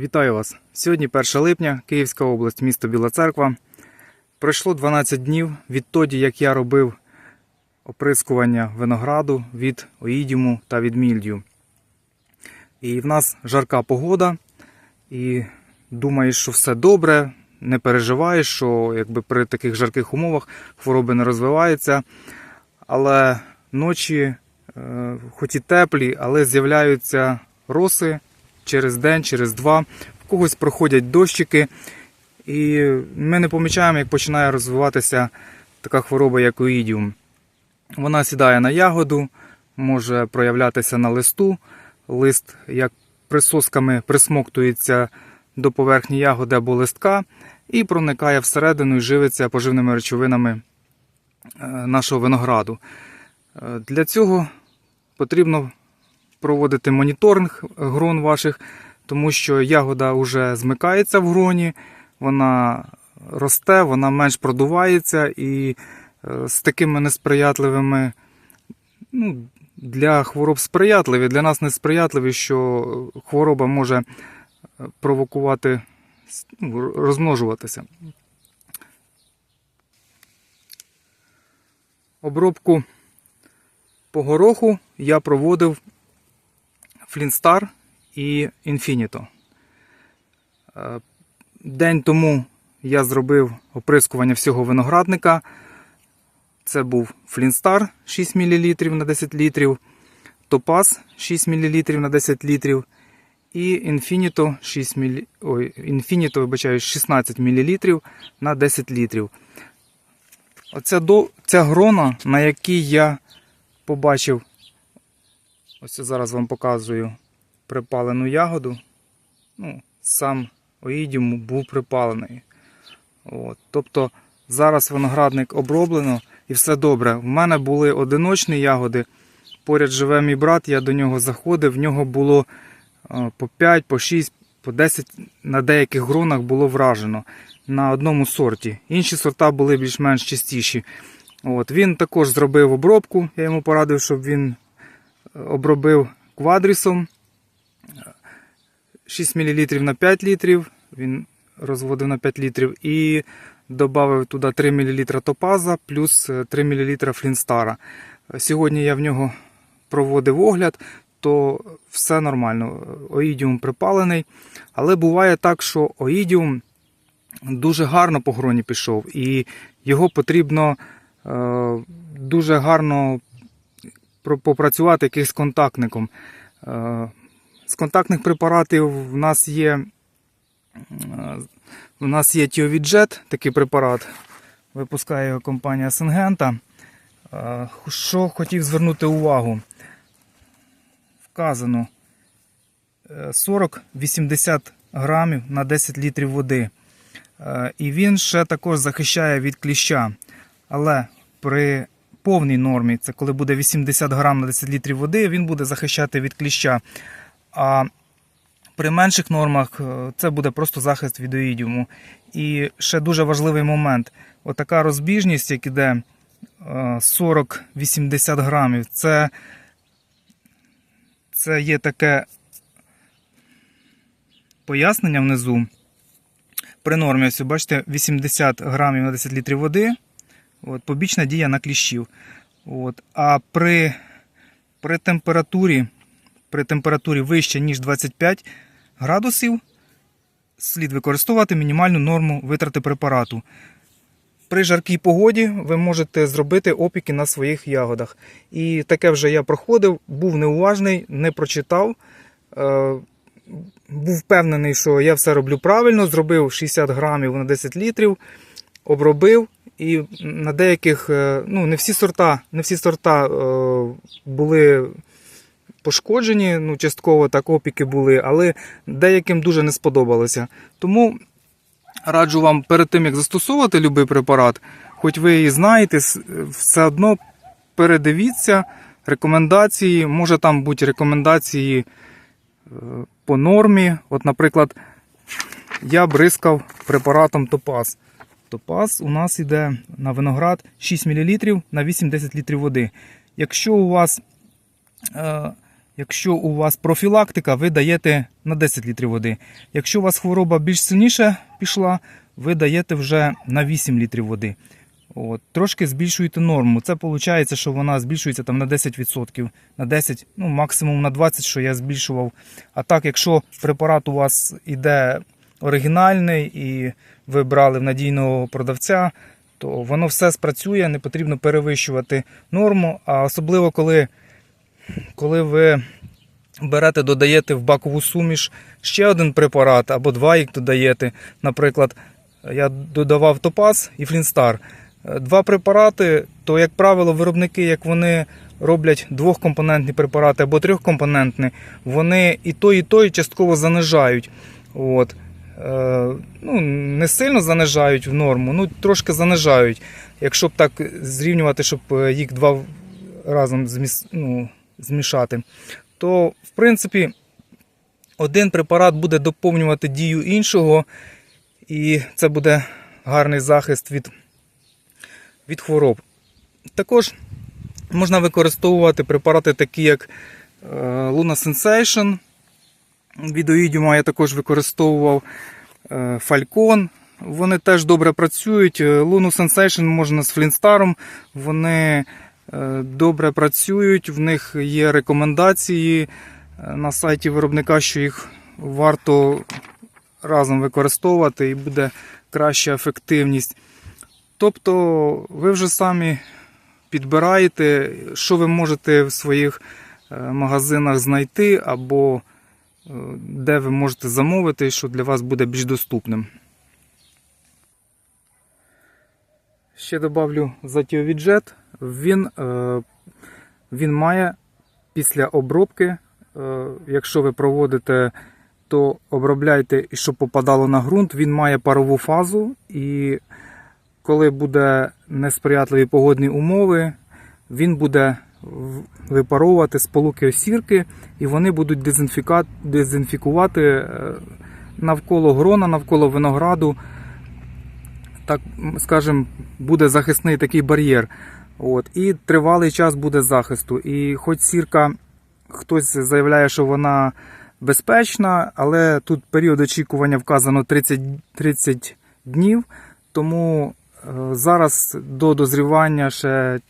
Вітаю вас! Сьогодні 1 липня, Київська область, місто Біла Церква. Пройшло 12 днів відтоді, як я робив оприскування винограду від оїдіуму та від мільдію. І в нас жарка погода, і думаєш, що все добре, не переживаєш, що якби при таких жарких умовах хвороби не розвиваються. Але ночі, е, хоч і теплі, але з'являються роси через день, через два. В когось проходять дощики, і ми не помічаємо, як починає розвиватися така хвороба, як оїдіум. Вона сідає на ягоду, може проявлятися на листу. Лист як присосками присмоктується до поверхні ягоди або листка і проникає всередину і живиться поживними речовинами е, нашого винограду. Е, Для цього потрібно проводити моніторинг грон ваших, тому що ягода вже змикається в гроні, вона росте, вона менш продувається і е, з такими несприятливими, ну, для хвороб сприятливі, для нас несприятливі, що хвороба може е, провокувати, ну, розмножуватися. Обробку по гороху я проводив Флінстар і Infinito. Е, День тому я зробив оприскування всього виноградника. Це був Флінстар 6 мл на 10 літрів, Топаз 6 мл на 10 літрів і Infinito 6 мл... Ой, Infinito, вибачаю, 16 мл на 10 літрів. Оця до... ця грона, на якій я побачив Ось я зараз вам показую припалену ягоду. Ну, Сам оїдіум був припалений. От. Тобто зараз виноградник оброблено і все добре. В мене були одиночні ягоди. Поряд живе мій брат, я до нього заходив, в нього було е, по 5, по 6, по 10 на деяких гронах було вражено на одному сорті. Інші сорта були більш-менш чистіші. От. Він також зробив обробку, я йому порадив, щоб він обробив квадрісом 6 мл на 5 літрів. Він розводив на 5 літрів і додав туди 3 мл топаза плюс 3 мл флінстара. Сьогодні я в нього проводив огляд, то все нормально. Оїдіум припалений. Але буває так, що оїдіум дуже гарно по гроні пішов, і його потрібно е, дуже гарно попрацювати якийсь контактником. Е, З контактних препаратів в нас є е, в нас є Тіовіджет, такий препарат. Випускає його компанія Сингента. Е, Що хотів звернути увагу? Вказано е, 40-80 грамів на 10 літрів води. Е, І він ще також захищає від кліща. Але при повній нормі, це коли буде 80 грам на 10 літрів води, він буде захищати від кліща. А при менших нормах е, це буде просто захист від оїдіуму. І ще дуже важливий момент: отака розбіжність, як іде е, 40-80 грамів, це, це є таке пояснення внизу. При нормі, ось бачите, 80 грамів на 10 літрів води. От, побічна дія на кліщів. От, а при, при температурі при температурі вище, ніж 25 градусів, слід використовувати мінімальну норму витрати препарату. При жаркій погоді ви можете зробити опіки на своїх ягодах. І таке вже я проходив, був неуважний, не прочитав. Е, був впевнений, що я все роблю правильно, зробив 60 грамів на 10 літрів, обробив. І на деяких, е, ну не всі сорта, не всі сорта е, були пошкоджені, ну частково так опіки були, але деяким дуже не сподобалося. Тому раджу вам перед тим, як застосовувати будь-який препарат, хоч ви і знаєте, все одно передивіться рекомендації. Може там бути рекомендації е, по нормі. От, наприклад, я бризкав препаратом Топаз. Топаз у нас йде на виноград 6 мл на 8-10 літрів води. Якщо у вас, е, Якщо у вас профілактика, ви даєте на 10 літрів води. Якщо у вас хвороба більш сильніше пішла, ви даєте вже на 8 літрів води. От, трошки збільшуєте норму. Це виходить, що вона збільшується там на 10%, на 10, ну максимум на 20%, що я збільшував. А так, якщо препарат у вас іде оригінальний і ви брали в надійного продавця, то воно все спрацює, не потрібно перевищувати норму. А особливо коли, коли ви берете, додаєте в бакову суміш ще один препарат або два їх додаєте. Наприклад, я додавав Топаз і Флінстар. Два препарати, то, як правило, виробники, як вони роблять двохкомпонентні препарати або трьохкомпонентні, вони і той, і той частково занижають. От. Е, ну, не сильно занижають в норму, ну трошки занижають. Якщо б так зрівнювати, щоб е, їх два разом зміс, ну, змішати, то в принципі один препарат буде доповнювати дію іншого, і це буде гарний захист від, від хвороб. Також можна використовувати препарати, такі як е, Luna Sensation. Від я також використовував е, Falcon. Вони теж добре працюють. Е, Luna Sensation можна з Флінстаром. Вони е, добре працюють, в них є рекомендації на сайті виробника, що їх варто разом використовувати і буде краща ефективність. Тобто ви вже самі підбираєте, що ви можете в своїх магазинах знайти, або де ви можете замовити, що для вас буде більш доступним. Ще добавлю затіовіджет. Він, е, він має після обробки, е, якщо ви проводите, то обробляйте, і щоб попадало на ґрунт, він має парову фазу і коли буде несприятливі погодні умови, він буде випаровувати сполуки осірки, і вони будуть дезінфікувати е, навколо грона, навколо винограду. Так, скажем, буде захисний такий бар'єр. От, і тривалий час буде захисту. І хоч сірка, хтось заявляє, що вона безпечна, але тут період очікування вказано 30, 30 днів. Тому е, зараз до дозрівання ще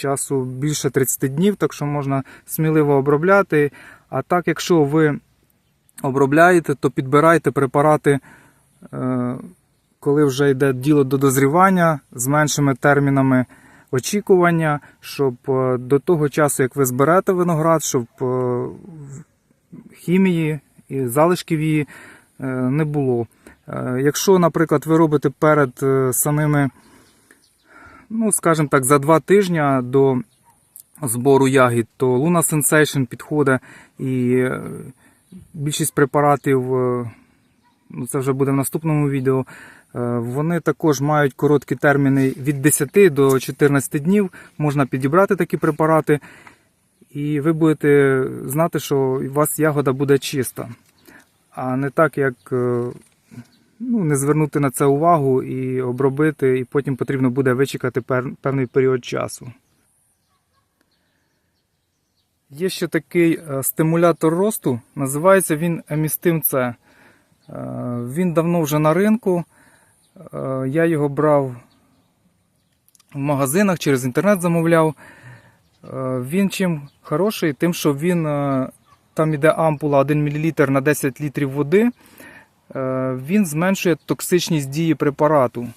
часу більше 30 днів, так що можна сміливо обробляти. А так, якщо ви обробляєте, то підбирайте препарати, е, коли вже йде діло до дозрівання з меншими термінами очікування, щоб е, до того часу, як ви зберете виноград, щоб е, хімії і залишків її не було. Якщо, наприклад, ви робите перед самими, ну, скажімо так, за два тижні до збору ягід, то Luna Sensation підходить і е, більшість препаратів, е, ну, це вже буде в наступному відео, е, вони також мають короткі терміни від 10 до 14 днів. Можна підібрати такі препарати, і ви будете знати, що у вас ягода буде чиста. А не так, як ну, не звернути на це увагу і обробити, і потім потрібно буде вичекати певний період часу. Є ще такий е, стимулятор росту, називається він Емістим С. Е, Він давно вже на ринку. Е, Я його брав в магазинах, через інтернет замовляв. Він чим хороший, тим, що він там іде ампула 1 мл на 10 літрів води. Е, Він зменшує токсичність дії препарату.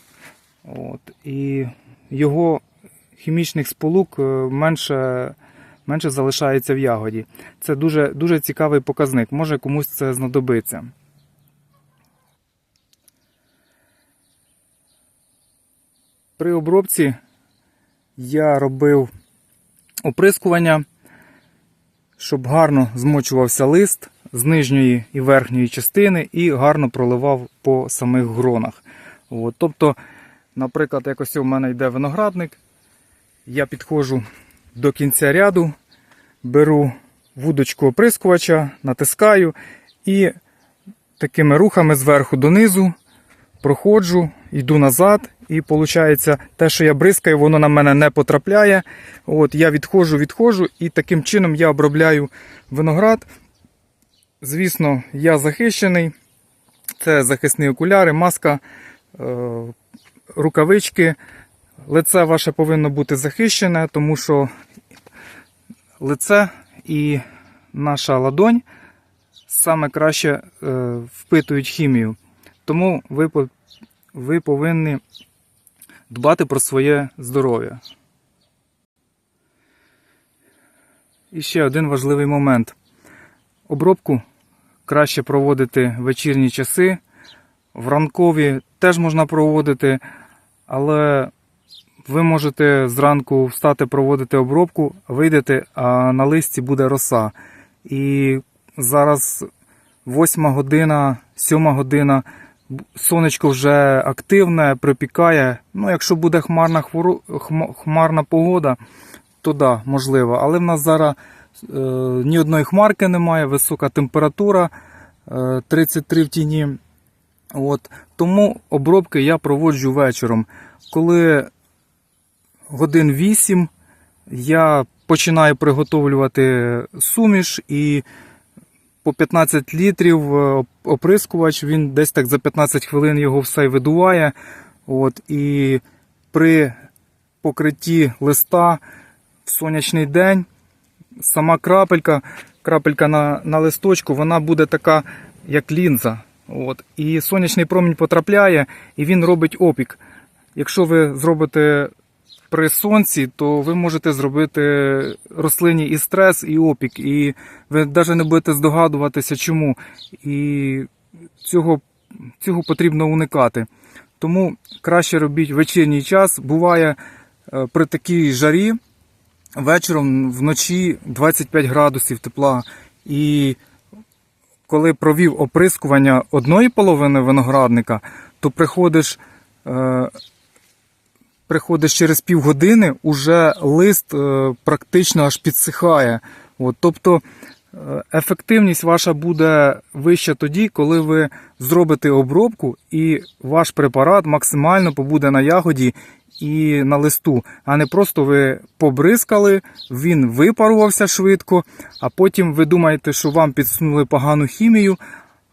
От, і його хімічних сполук е, менше, менше залишається в ягоді. Це дуже, дуже цікавий показник. Може комусь це знадобиться. При обробці я робив оприскування, щоб гарно змочувався лист з нижньої і верхньої частини і гарно проливав по самих гронах. От, тобто, наприклад, якось у мене йде виноградник, я підходжу до кінця ряду, беру вудочку оприскувача, натискаю і такими рухами зверху донизу проходжу, йду назад І виходить, те, що я бризкаю, воно на мене не потрапляє. От, я відходжу, відходжу, і таким чином я обробляю виноград. Звісно, я захищений. Це захисні окуляри, маска, е, рукавички. Лице ваше повинно бути захищене, тому що лице і наша ладонь саме краще е, впитують хімію. Тому ви, ви повинні дбати про своє здоров'я. І ще один важливий момент. Обробку краще проводити вечірні часи. В ранкові теж можна проводити, але ви можете зранку встати проводити обробку, вийдете, а на листі буде роса. І зараз 8 година, 7 година, сонечко вже активне, припікає. Ну, якщо буде хмарна, хмарна погода, то да, можливо. Але в нас зараз ні одної хмарки немає, висока температура е, 33 в тіні. От. Тому обробки я проводжу вечором. Коли годин 8 я починаю приготовлювати суміш і по 15 літрів е, оприскувач, він десь так за 15 хвилин його все видуває. От, і при покритті листа в сонячний день сама крапелька, крапелька на, на листочку, вона буде така, як лінза. От. І сонячний промінь потрапляє, і він робить опік. Якщо ви зробите при сонці, то ви можете зробити рослині і стрес, і опік. І ви навіть не будете здогадуватися, чому. І цього, цього потрібно уникати. Тому краще робіть вечірній час. Буває е, при такій жарі вечором вночі 25 градусів тепла. І коли провів оприскування одної половини виноградника, то приходиш, е, приходиш через півгодини, уже лист е, практично аж підсихає. От, тобто ефективність ваша буде вища тоді, коли ви зробите обробку і ваш препарат максимально побуде на ягоді і на листу, а не просто ви побризкали, він випарувався швидко, а потім ви думаєте, що вам підсунули погану хімію.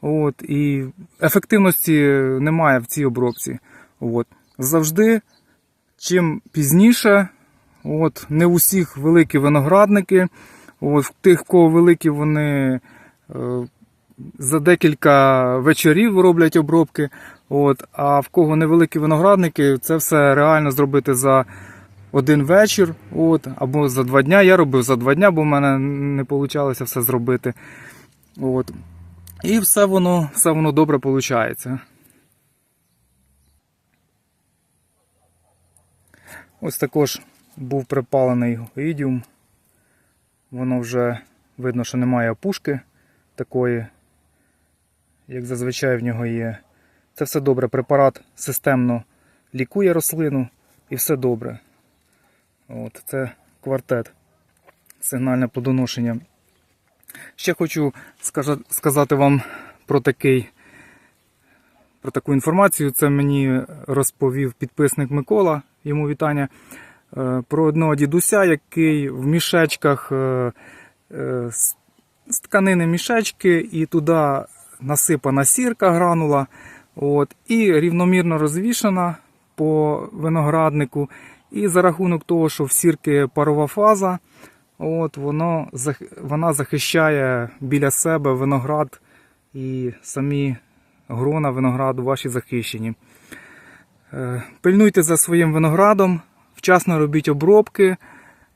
От, і ефективності немає в цій обробці. От. Завжди, чим пізніше, от, не у всіх великі виноградники, от, в тих, в кого великі, вони е, за декілька вечорів роблять обробки. От, а в кого невеликі виноградники, це все реально зробити за один вечір, от, або за два дня. Я робив за два дня, бо в мене не вийшло все зробити. От. І все воно, все воно добре виходить. Ось також був припалений ідіум. Воно вже видно, що немає опушки такої, як зазвичай в нього є. Це все добре. Препарат системно лікує рослину і все добре. От, Це квартет. Сигнальне плодоношення. Ще хочу сказати вам про такий. Про таку інформацію це мені розповів підписник Микола, йому вітання. Е, Про одного дідуся, який в мішечках е, е, з тканини мішечки, і туди насипана сірка гранула, от, і рівномірно розвішана по винограднику. І за рахунок того, що в сірки парова фаза, от, воно, вона захищає біля себе виноград і самі грона винограду ваші захищені. Пильнуйте за своїм виноградом, вчасно робіть обробки.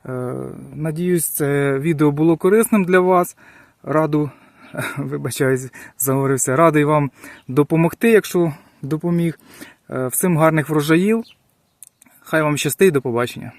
Е, Надіюсь, це відео було корисним для вас. Раду, вибачаюсь, заговорився, радий вам допомогти, якщо допоміг. Е, Всім гарних врожаїв. Хай вам щастить, до побачення.